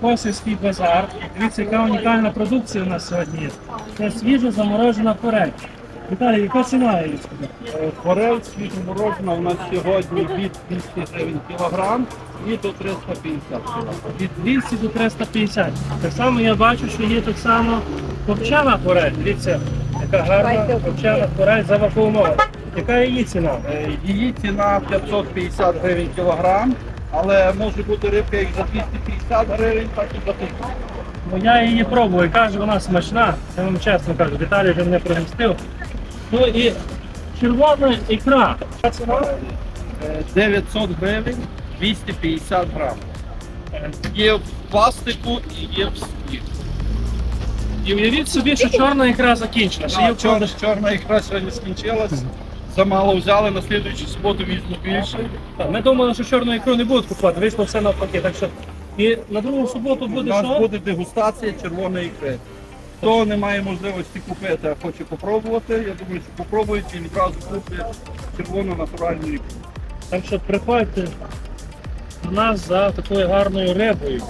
Косівський базар. Дивіться, яка унікальна продукція у нас сьогодні є. Це свіжо заморожена форель. Віталій, яка ціна її? Е, Форель свіжоморожена у нас сьогодні від 200 гривень кілограм і до 350 кілограм. Від 200 до 350. Так само я бачу, що є так само копчена форель. Дивіться, яка гарна копчена форель завакуумована. Яка її ціна? Е, Її ціна 550 гривень кілограм, але може бути рибка як за 250 гривень, так і за 1000. Ну я її пробую, і кажу, вона смачна. Я вам чесно кажу, Віталій вже мене пригостив. Ну і червона ікра. Яка ціна? Е, 900 гривень 250 грам. Е, Є в пластику і є в склі. І уявіть собі, що чорна ікра закінчена. Ще є А, в продаж. Чорна ікра сьогодні скінчилась. Замало взяли, на слідуючу суботу візьму більше. Ми думали, що чорну ікру не будуть купувати, вийшло все навпаки. Так що і на другу суботу У буде нас що? буде дегустація червоної ікри. Хто не має можливості купити, а хоче попробувати, я думаю, що попробують і відразу купить червону натуральну ікру. Так що приходьте до нас за такою гарною рибою.